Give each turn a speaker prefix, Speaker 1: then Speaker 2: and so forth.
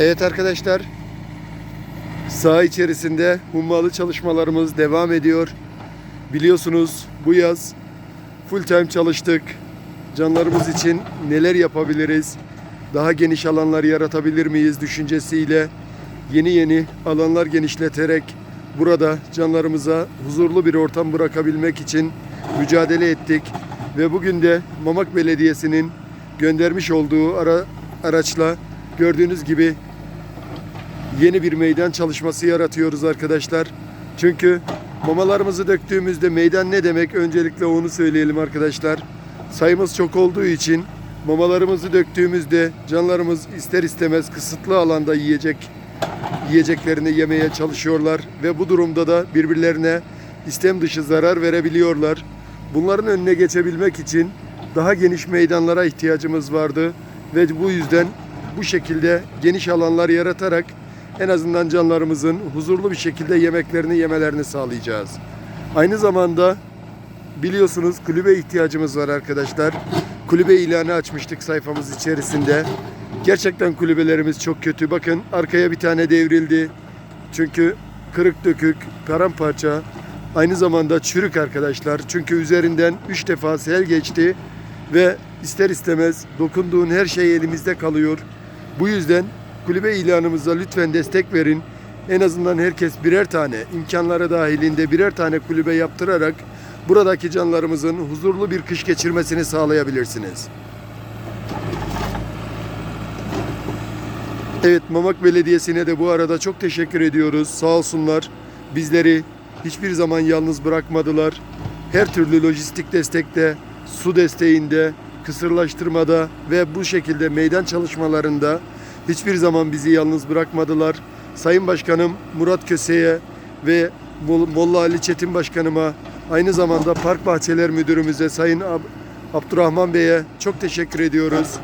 Speaker 1: Evet arkadaşlar. Saha içerisinde hummalı çalışmalarımız devam ediyor. Biliyorsunuz bu yaz full time çalıştık. Canlarımız için neler yapabiliriz? Daha geniş alanlar yaratabilir miyiz düşüncesiyle yeni yeni alanlar genişleterek burada canlarımıza huzurlu bir ortam bırakabilmek için mücadele ettik ve bugün de Mamak Belediyesi'nin göndermiş olduğu ara, araçla gördüğünüz gibi yeni bir meydan çalışması yaratıyoruz arkadaşlar. Çünkü mamalarımızı döktüğümüzde meydan ne demek? Öncelikle onu söyleyelim arkadaşlar. Sayımız çok olduğu için mamalarımızı döktüğümüzde canlarımız ister istemez kısıtlı alanda yiyecek yiyeceklerini yemeye çalışıyorlar ve bu durumda da birbirlerine istem dışı zarar verebiliyorlar. Bunların önüne geçebilmek için daha geniş meydanlara ihtiyacımız vardı ve bu yüzden bu şekilde geniş alanlar yaratarak en azından canlarımızın huzurlu bir şekilde yemeklerini yemelerini sağlayacağız. Aynı zamanda biliyorsunuz kulübe ihtiyacımız var arkadaşlar. Kulübe ilanı açmıştık sayfamız içerisinde. Gerçekten kulübelerimiz çok kötü. Bakın arkaya bir tane devrildi. Çünkü kırık dökük, paramparça. Aynı zamanda çürük arkadaşlar. Çünkü üzerinden 3 defa sel geçti ve ister istemez dokunduğun her şey elimizde kalıyor. Bu yüzden kulübe ilanımıza lütfen destek verin. En azından herkes birer tane imkanları dahilinde birer tane kulübe yaptırarak buradaki canlarımızın huzurlu bir kış geçirmesini sağlayabilirsiniz. Evet Mamak Belediyesi'ne de bu arada çok teşekkür ediyoruz. Sağ olsunlar bizleri hiçbir zaman yalnız bırakmadılar. Her türlü lojistik destekte, su desteğinde, kısırlaştırmada ve bu şekilde meydan çalışmalarında hiçbir zaman bizi yalnız bırakmadılar. Sayın Başkanım Murat Köse'ye ve Mol- Molla Ali Çetin Başkanıma aynı zamanda Park Bahçeler Müdürümüze Sayın Ab- Abdurrahman Bey'e çok teşekkür ediyoruz.